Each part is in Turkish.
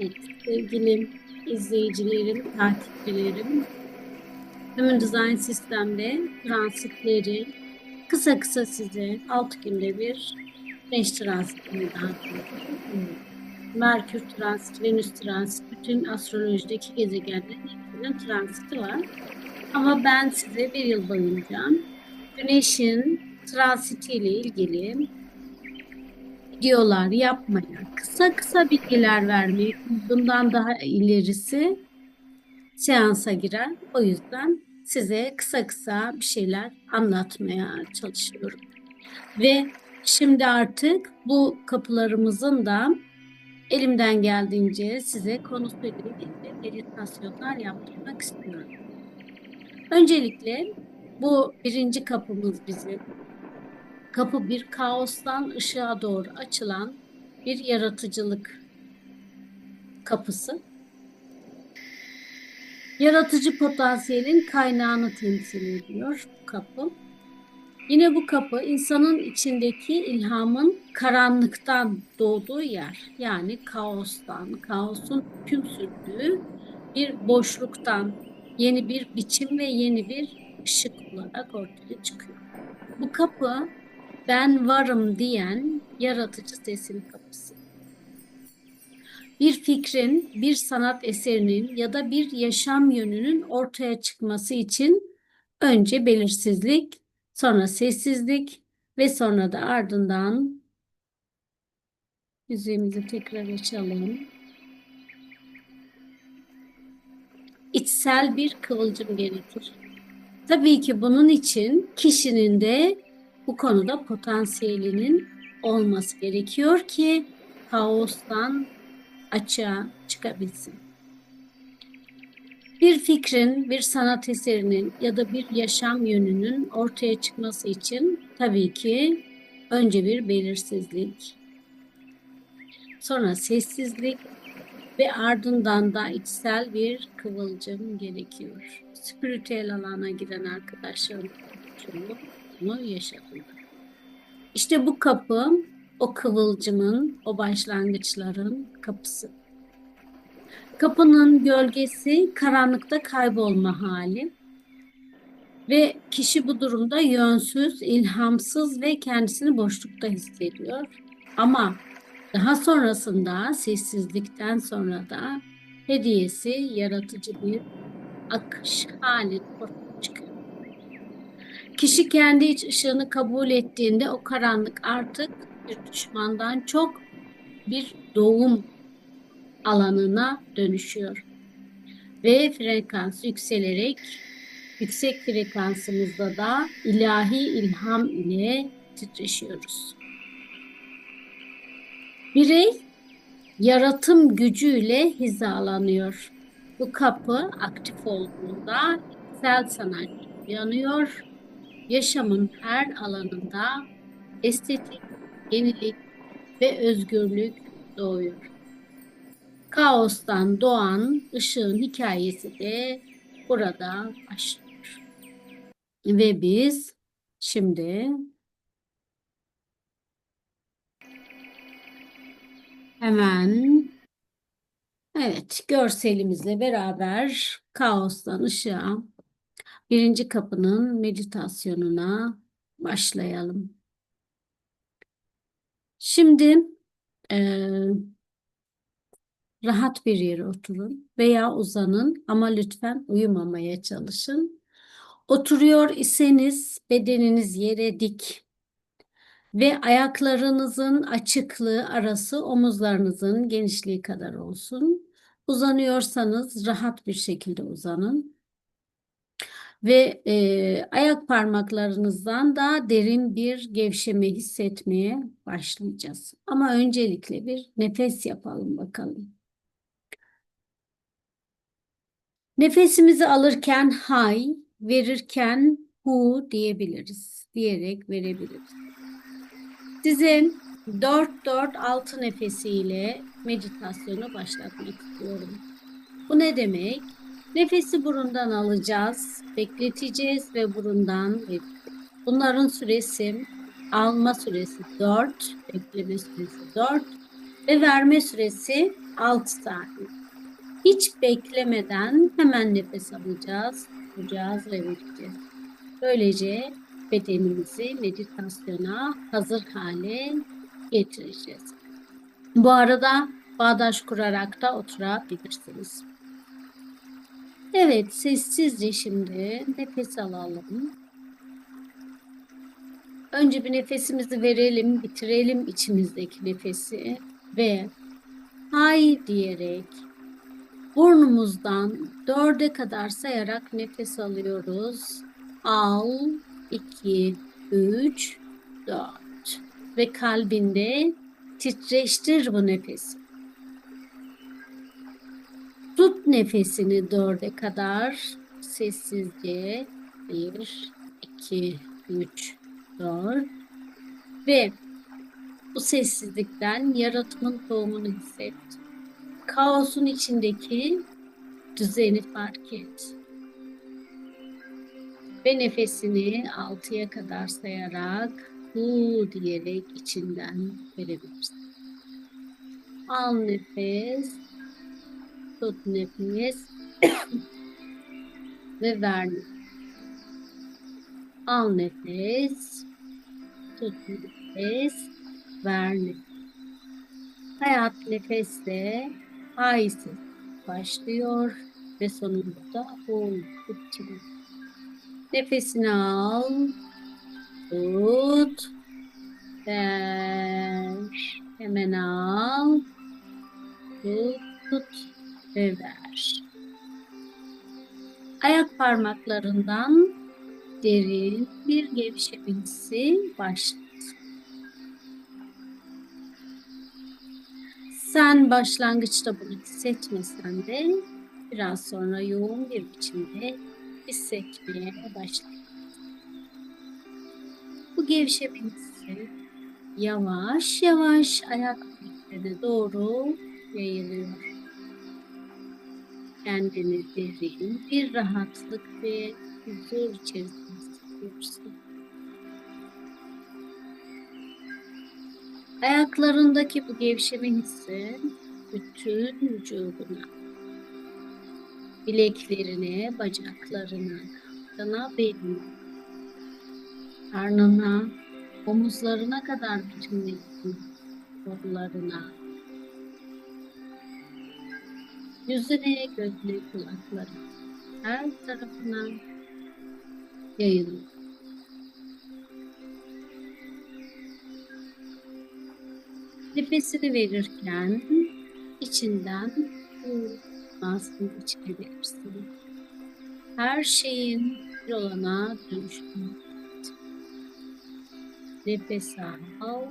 Evet, sevgili izleyicilerim, takipçilerim, Human Design Sistem'de transitleri kısa kısa size 6 günde bir 5 transitini dağıtıyorum. Merkür transit, Venüs transit, bütün astrolojideki gezegenlerin hepsinin transiti var. Ama ben size bir yıl boyunca Güneş'in transitiyle ilgili videolar yapmaya, kısa kısa bilgiler vermeye, bundan daha ilerisi seansa girer. O yüzden size kısa kısa bir şeyler anlatmaya çalışıyorum. Ve şimdi artık bu kapılarımızın da elimden geldiğince size konusuyla ilgili meditasyonlar yaptırmak istiyorum. Öncelikle bu birinci kapımız bizim Kapı bir kaostan ışığa doğru açılan bir yaratıcılık kapısı. Yaratıcı potansiyelin kaynağını temsil ediyor bu kapı. Yine bu kapı insanın içindeki ilhamın karanlıktan doğduğu yer. Yani kaostan, kaosun hüküm sürdüğü bir boşluktan yeni bir biçim ve yeni bir ışık olarak ortaya çıkıyor. Bu kapı ben varım diyen yaratıcı sesin kapısı. Bir fikrin, bir sanat eserinin ya da bir yaşam yönünün ortaya çıkması için önce belirsizlik, sonra sessizlik ve sonra da ardından yüzüğümüzü tekrar açalım. İçsel bir kıvılcım gerekir. Tabii ki bunun için kişinin de bu konuda potansiyelinin olması gerekiyor ki kaostan açığa çıkabilsin. Bir fikrin, bir sanat eserinin ya da bir yaşam yönünün ortaya çıkması için tabii ki önce bir belirsizlik, sonra sessizlik ve ardından da içsel bir kıvılcım gerekiyor. Spiritüel alana giren arkadaşlarım bunu yaşadım. İşte bu kapı o kıvılcımın, o başlangıçların kapısı. Kapının gölgesi karanlıkta kaybolma hali ve kişi bu durumda yönsüz, ilhamsız ve kendisini boşlukta hissediyor. Ama daha sonrasında sessizlikten sonra da hediyesi yaratıcı bir akış hali ortaya çıkıyor. Kişi kendi iç ışığını kabul ettiğinde o karanlık artık bir düşmandan çok bir doğum alanına dönüşüyor. Ve frekans yükselerek yüksek frekansımızda da ilahi ilham ile titreşiyoruz. Birey yaratım gücüyle hizalanıyor. Bu kapı aktif olduğunda sel sanat yanıyor yaşamın her alanında estetik, yenilik ve özgürlük doğuyor. Kaostan doğan ışığın hikayesi de burada başlıyor. Ve biz şimdi hemen evet görselimizle beraber kaostan ışığa birinci kapının meditasyonuna başlayalım. Şimdi e, rahat bir yere oturun veya uzanın ama lütfen uyumamaya çalışın. Oturuyor iseniz bedeniniz yere dik ve ayaklarınızın açıklığı arası omuzlarınızın genişliği kadar olsun. Uzanıyorsanız rahat bir şekilde uzanın ve e, ayak parmaklarınızdan da derin bir gevşeme hissetmeye başlayacağız. Ama öncelikle bir nefes yapalım bakalım. Nefesimizi alırken hay, verirken hu diyebiliriz. Diyerek verebiliriz. Sizin 4-4-6 nefesiyle meditasyonu başlatmak istiyorum. Bu ne demek? Nefesi burundan alacağız, bekleteceğiz ve burundan bunların süresi alma süresi 4, bekleme süresi 4, Ve verme süresi 6 saniye. Hiç beklemeden hemen nefes alacağız, tutacağız ve vereceğiz. Böylece bedenimizi meditasyona hazır hale getireceğiz. Bu arada bağdaş kurarak da oturabilirsiniz. Evet, sessizce şimdi nefes alalım. Önce bir nefesimizi verelim, bitirelim içimizdeki nefesi ve hay diyerek burnumuzdan dörde kadar sayarak nefes alıyoruz. Al, iki, üç, dört ve kalbinde titreştir bu nefesi. Tut nefesini dörde kadar sessizce. Bir, iki, üç, dört. Ve bu sessizlikten yaratımın tohumunu hisset. Kaosun içindeki düzeni fark et. Ve nefesini altıya kadar sayarak hu diyerek içinden verebilirsin. Al nefes. Tut nefes. ve ver. Al nefes. Tut nefes. Ver nefes. Hayat nefesle haysi başlıyor ve sonunda ol bitiyor. Nefesini al. Tut. Ver. Hemen al. Tut. Tut ver. Ayak parmaklarından derin bir gevşemesi başlat. Sen başlangıçta bunu hissetmesen de biraz sonra yoğun bir biçimde hissetmeye başla. Bu gevşeme hissi yavaş yavaş ayak bileklerine doğru yayılıyor. Kendini derin bir rahatlık ve huzur içerisinde hissediyorsun. Ayaklarındaki bu gevşeme hissi bütün vücuduna, bileklerine, bacaklarına, kana beline, karnına, omuzlarına kadar bütün kollarına, yüzüne, gözüne, kulaklarına, her tarafına yayılıyor. Nefesini verirken içinden bu aslında çıkabilirsin. Her şeyin bir olana dönüştüğünü Nefes al,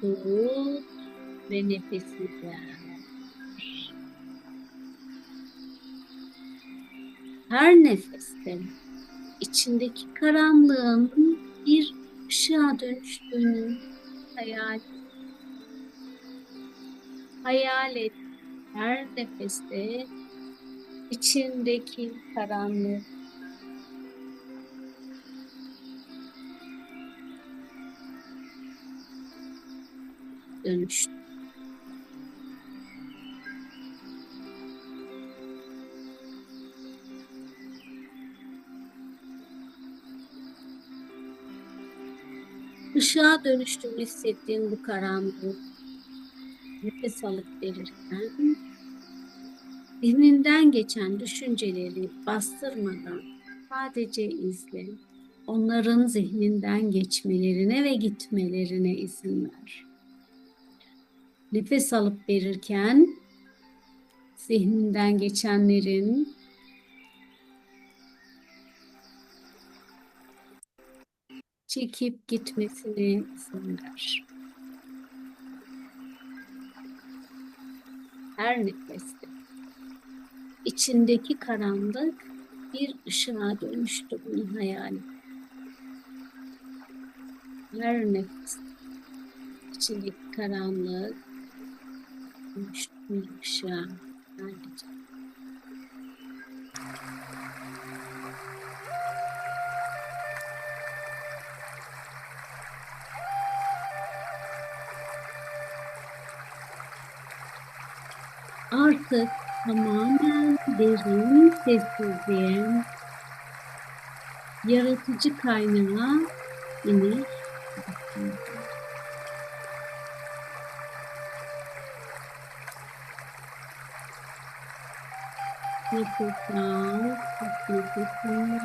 tut ve nefesi ver. Her nefeste içindeki karanlığın bir ışığa dönüştüğünü hayal hayal et. Her nefeste içindeki karanlık dönüştü. Işığa dönüştüğünü hissettiğin bu karanlık nefes alıp verirken zihninden geçen düşünceleri bastırmadan sadece izle. Onların zihninden geçmelerine ve gitmelerine izin ver. Nefes alıp verirken zihninden geçenlerin çekip gitmesine izin ver. Her nefeste içindeki karanlık bir ışığa dönüştü bunu hayal et. Her nefes içindeki karanlık dönüştü bir ışığa. Sadece. Artık tamamen derin sessizliğe, yaratıcı kaynağa iniş yapıyoruz. Nefes al, tut nefesini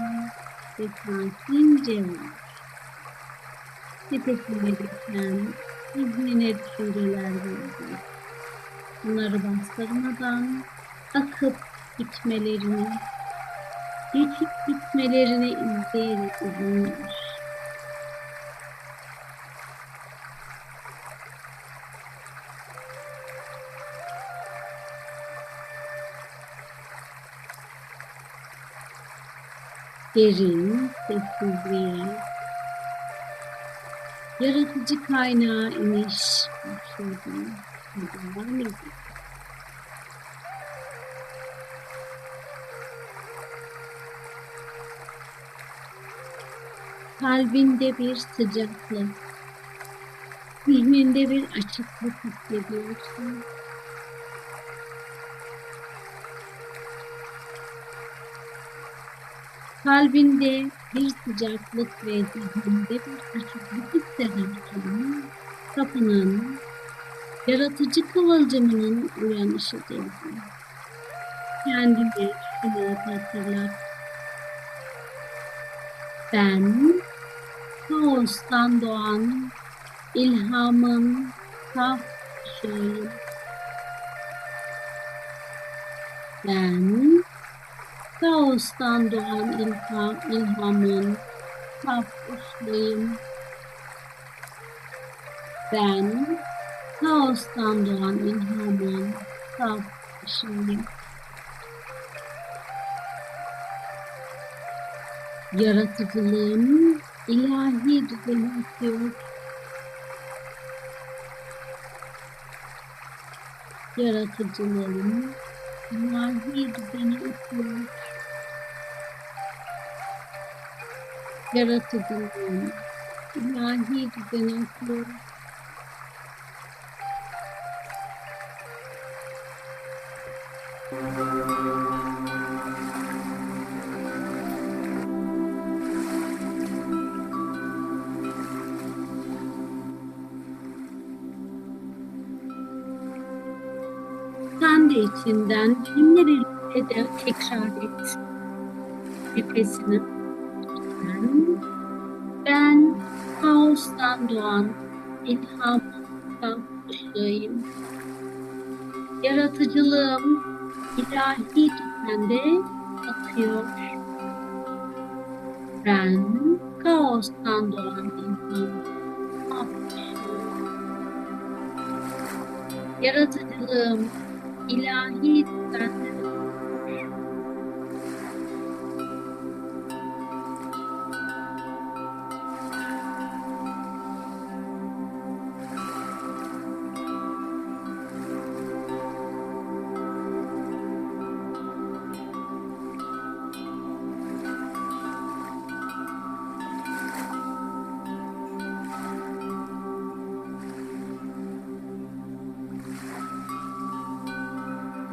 ve sakince ver. Nefesine geçen zihnine düşünceler geldi. Bunları bastırmadan akıp gitmelerini, geçip gitmelerini izleyerek izin ver. derin sessizliğe, yaratıcı kaynağa iniş başladı. Kalbinde bir sıcaklık, zihninde bir açıklık hissediyorsun. Kalbinde bir sıcaklık ve zihninde bir açıklık hissederken kapının yaratıcı kıvılcımının uyanışı geldi. Kendini şunu hatırlat. Ben kaostan doğan ilhamın saf ışığıyım. Ben Kaostan doğan ilham, ilhamın saf ışığıyım. Ben kaostan doğan ilhamın saf ışığıyım. Yaratıcılığım ilahi düzeni atıyor. Yaratıcılığım ilahi düzeni atıyor. Yaratıcılığım ilahi düzeni atıyor. İçinden benimle de tekrar et. Nefesini. Ben, ben kaostan doğan ilhamın ışığıyım. Yaratıcılığım ilahi düzende akıyor. Ben kaostan doğan ilhamın ışığıyım. Yaratıcılığım ilahi düzende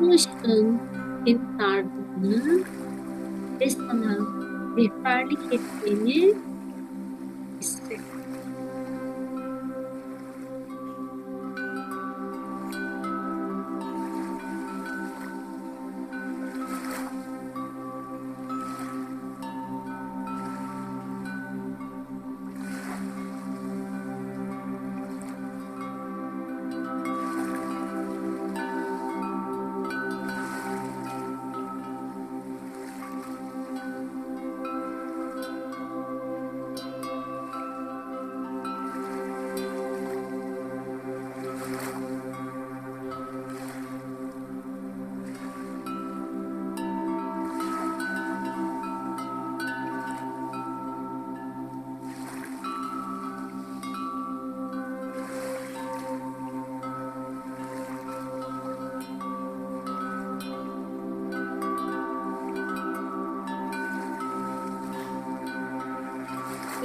bu ışığın seni sardığını ve sana rehberlik ettiğini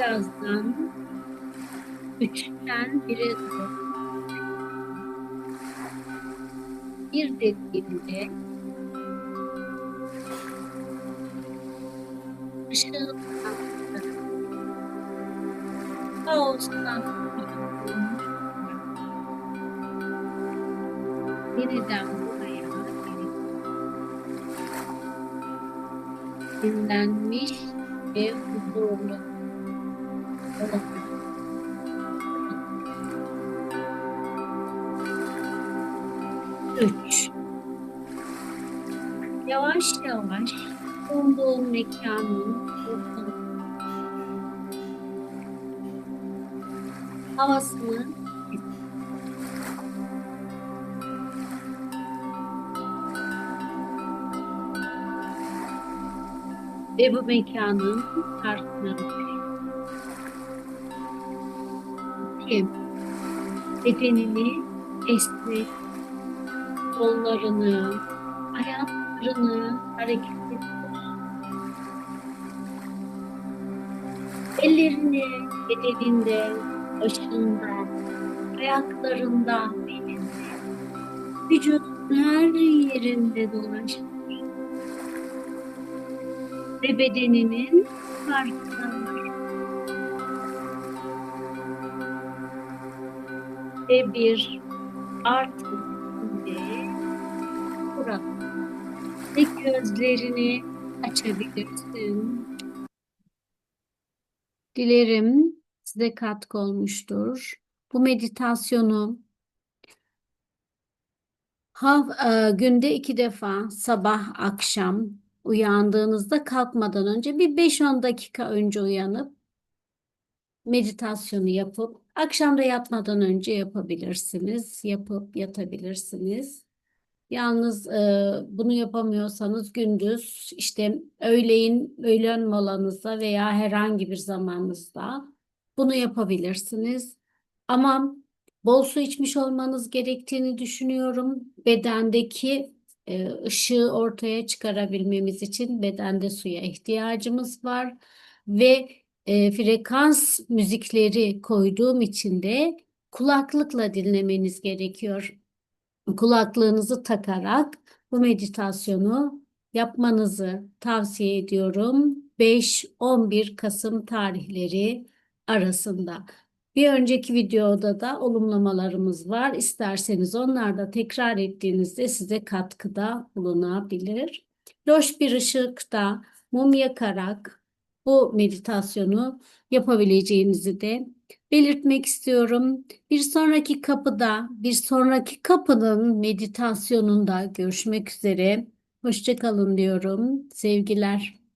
Birazdan üçten bire doğru bir dediğimde ışığın kaostan yeniden buraya dinlenmiş ve huzurlu. Üç. Yavaş yavaş bulunduğun mekanın ortamı havasını ve bu mekanın farkına var. İki. Bedenini esnek, kollarını, ayaklarını hareket ettir. Ellerini bedeninde, başında, ayaklarında, belinde, vücudun her yerinde dolaştır. Ve bedeninin farkına Ve bir artık içinde bırak. Ve gözlerini açabilirsin. Dilerim size katkı olmuştur. Bu meditasyonu hav- e, günde iki defa sabah akşam uyandığınızda kalkmadan önce bir 5-10 dakika önce uyanıp meditasyonu yapıp akşam da yatmadan önce yapabilirsiniz. Yapıp yatabilirsiniz. Yalnız e, bunu yapamıyorsanız gündüz işte öğleyin, öğlen molanızda veya herhangi bir zamanınızda bunu yapabilirsiniz. Ama bol su içmiş olmanız gerektiğini düşünüyorum. Bedendeki e, ışığı ortaya çıkarabilmemiz için bedende suya ihtiyacımız var ve e, frekans müzikleri koyduğum için de kulaklıkla dinlemeniz gerekiyor kulaklığınızı takarak bu meditasyonu yapmanızı tavsiye ediyorum. 5-11 Kasım tarihleri arasında. Bir önceki videoda da olumlamalarımız var. İsterseniz onlar da tekrar ettiğinizde size katkıda bulunabilir. Loş bir ışıkta mum yakarak bu meditasyonu yapabileceğinizi de belirtmek istiyorum. Bir sonraki kapıda, bir sonraki kapının meditasyonunda görüşmek üzere. Hoşça kalın diyorum. Sevgiler.